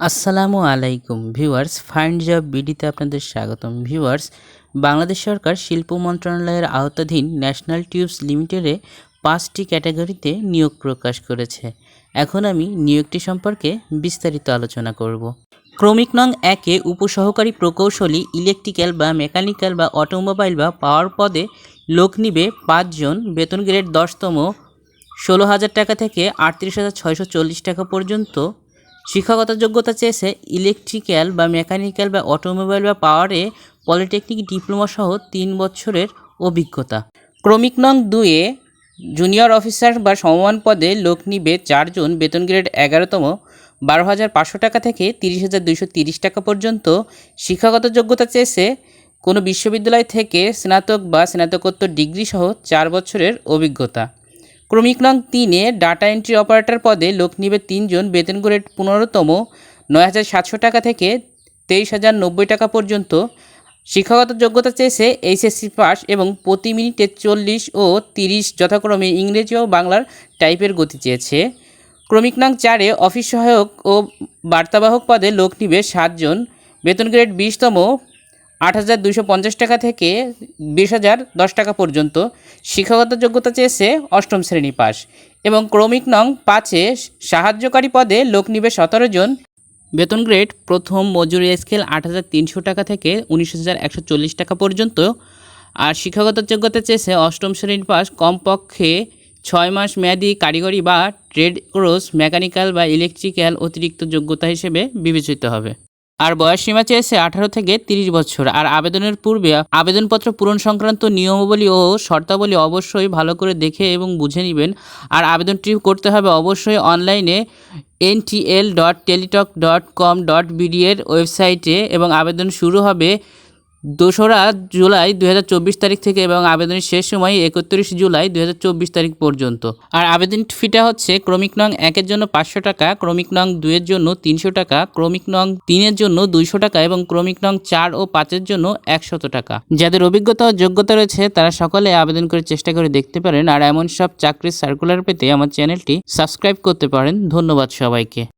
আসসালামু আলাইকুম viewers, find job বিডিতে আপনাদের স্বাগতম। ভিউয়ার্স, বাংলাদেশ সরকার শিল্প মন্ত্রণালয়ের আওতাধীন ন্যাশনাল টিউবস লিমিটেডে পাঁচটি ক্যাটাগরিতে নিয়োগ প্রকাশ করেছে। এখন আমি নিয়োগটি সম্পর্কে বিস্তারিত আলোচনা করব। ক্রমিক নং একে উপসহকারী প্রকৌশলী, ইলেকট্রিক্যাল বা মেকানিক্যাল বা অটোমোবাইল বা পাওয়ার পদে লোক নিবে পাঁচজন বেতন গ্রেড দশতম, ষোলো হাজার টাকা থেকে আটত্রিশ হাজার ছয়শো চল্লিশ টাকা পর্যন্ত শিক্ষাগত যোগ্যতা চেয়েছে ইলেকট্রিক্যাল বা মেকানিক্যাল বা অটোমোবাইল বা পাওয়ারে পলিটেকনিক ডিপ্লোমা সহ তিন বছরের অভিজ্ঞতা। ক্রমিক নং দুয়ে জুনিয়র অফিসার বা সমমান পদে লোক নিবে চারজন বেতন গ্রেড এগারোতম, বারো হাজার পাঁচশো টাকা থেকে তিরিশ হাজার দুইশো তিরিশ টাকা পর্যন্ত। শিক্ষাগত যোগ্যতা চেয়েছে কোনো বিশ্ববিদ্যালয় থেকে স্নাতক বা স্নাতকোত্তর ডিগ্রি সহ চার বছরের অভিজ্ঞতা। ক্রমিক নং তিনে ডাটা এন্ট্রি অপারেটর পদে লোক নিবে তিনজন, বেতন গ্রেড পনেরোতম, নয় হাজার সাতশো টাকা থেকে তেইশ হাজার নব্বই টাকা পর্যন্ত। শিক্ষাগত যোগ্যতা চেয়েছে এইচএসসি পাস এবং প্রতি মিনিটে চল্লিশ ও তিরিশ যথাক্রমে ইংরেজি ও বাংলার টাইপের গতি চেয়েছে। ক্রমিক নং চারে অফিস সহায়ক ও বার্তাবাহক পদে লোক নিবে সাতজন, বেতন গ্রেড বিশতম আট হাজার পঞ্চাশ টাকা থেকে বিশ হাজার দশ টাকা পর্যন্ত শিক্ষাগত যোগ্যতা চেয়েছে অষ্টম শ্রেণি পাস এবং ক্রমিক নং পাঁচে সাহায্যকারী পদে লোক নিবে সতেরো জন। বেতন গ্রেড প্রথম মজুরি স্কেল আট হাজার তিনশো টাকা থেকে উনিশ হাজার একশো চল্লিশ টাকা পর্যন্ত। আর শিক্ষাগত যোগ্যতা চেয়েছে অষ্টম শ্রেণির পাস কমপক্ষে ছয় মাস মেয়াদি কারিগরি বা ট্রেড কোর্স, মেকানিক্যাল বা ইলেকট্রিক্যাল অতিরিক্ত যোগ্যতা হিসেবে বিবেচিত হবে। আর বয়সসীমা চেয়েছে আঠারো থেকে তিরিশ বছর। আর আবেদনের পূর্বে আবেদনপত্র পূরণ সংক্রান্ত নিয়মাবলী ও শর্তাবলী অবশ্যই ভালো করে দেখে এবং বুঝে নেবেন। আর আবেদনটি করতে হবে অবশ্যই অনলাইনে NTL dot Teletalk dot com dot বিডিএর ওয়েবসাইটে এবং আবেদন শুরু হবে দোসরা জুলাই দু হাজার চব্বিশ তারিখ থেকে এবং আবেদনের শেষ সময় একত্রিশ জুলাই দু হাজার চব্বিশ তারিখ পর্যন্ত। আর আবেদন ফিটা হচ্ছে ক্রমিক নং একের জন্য পাঁচশো টাকা, ক্রমিক নং দুইয়ের জন্য তিনশো টাকা, ক্রমিক নং তিনের জন্য দুইশো টাকা এবং ক্রমিক নং চার ও পাঁচের জন্য একশত টাকা। যাদের অভিজ্ঞতা ও যোগ্যতা রয়েছে, তারা সকলে আবেদন করে চেষ্টা করে দেখতে পারেন। আর এমন সব চাকরির সার্কুলার পেতে আমার চ্যানেলটি সাবস্ক্রাইব করতে পারেন। ধন্যবাদ সবাইকে।